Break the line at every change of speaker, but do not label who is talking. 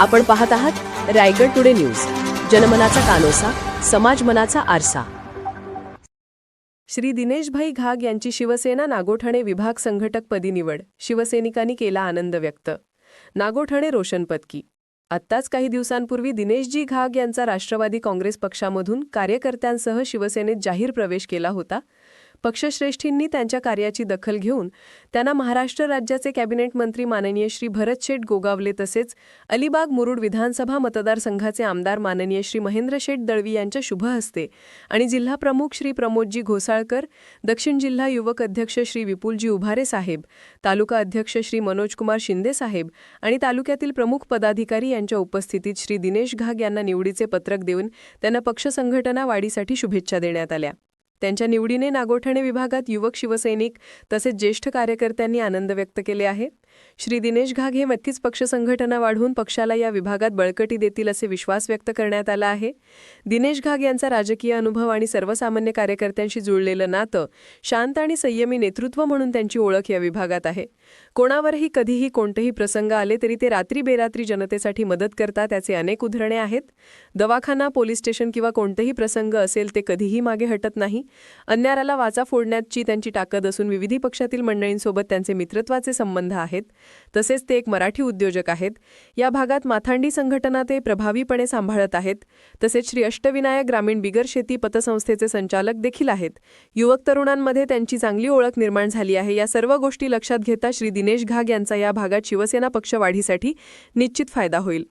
आपण पाहत आहात रायगड टुडे न्यूज. जनमनाचा कानोसा समाज मनाचा आरसा. श्री दिनेशभाई घाग यांची शिवसेना नागोठणे विभाग संघटकपदी निवड. शिवसैनिकांनी केला आनंद व्यक्त. नागोठणे रोशन पदकी. आत्ताच काही दिवसांपूर्वी दिनेशजी घाग यांचा राष्ट्रवादी काँग्रेस पक्षामधून कार्यकर्त्यांसह शिवसेनेत जाहीर प्रवेश केला होता. पक्षश्रेष्ठींनी त्यांच्या कार्याची दखल घेऊन त्यांना महाराष्ट्र राज्याचे कॅबिनेट मंत्री माननीय श्री भरत शेठ गोगावले तसेच अलिबाग मुरुड विधानसभा मतदारसंघाचे आमदार माननीय श्री महेंद्र शेठ दळवी यांच्या शुभ हस्ते आणि जिल्हा प्रमुख श्री प्रमोदजी घोसाळकर दक्षिण जिल्हा युवक अध्यक्ष श्री विपुलजी उभारे साहेब तालुका अध्यक्ष श्री मनोजकुमार शिंदे साहेब आणि तालुक्यातील प्रमुख पदाधिकारी यांच्या उपस्थितीत श्री दिनेश घाग यांना निवडीचे पत्रक देऊन त्यांना पक्ष संघटना वाढीसाठी शुभेच्छा देण्यात आल्या. त्यांच्या निवडीने नागोठणे विभागात युवक शिवसैनिक तसेच ज्येष्ठ कार्यकर्त्यांनी आनंद व्यक्त केले आहे. श्री दिनेश घाग हे नक्कीच पक्ष संघटना वाढवून पक्षाला या विभागात बळकटी देतील असे विश्वास व्यक्त करण्यात आला आहे. दिनेश घाग यांचा राजकीय अनुभव आणि सर्वसामान्य कार्यकर्त्यांशी जुळलेलं नातं शांत आणि संयमी नेतृत्व म्हणून त्यांची ओळख या विभागात आहे. कोणावरही कधीही कोणतेही प्रसंग आले तरी ते रात्री बेरात्री जनतेसाठी मदत करतात त्याचे अनेक उदाहरणे आहेत. दवाखाना पोलीस स्टेशन किंवा कोणतेही प्रसंग असेल ते कधीही मागे हटत नाही. अन्याराला वाचा फोडण्याची त्यांची ताकद असून विविध पक्षातील मंडळींसोबत त्यांचे मित्रत्वाचे संबंध आहेत. तसेच ते एक मराठी उद्योजक आहेत. या भागात माथांडी संघटना ते प्रभावीपणे सांभाळत आहेत. तसेच श्री अष्टविनायक ग्रामीण बिगर शेती पतसंस्थेचे संचालक देखील आहेत. युवक तरुणांमध्ये त्यांची चांगली ओळख निर्माण झाली आहे. या सर्व गोष्टी लक्षात घेता श्री दिनेश घाग यांचा या भागात शिवसेना पक्ष वाढीसाठी निश्चित फायदा होईल.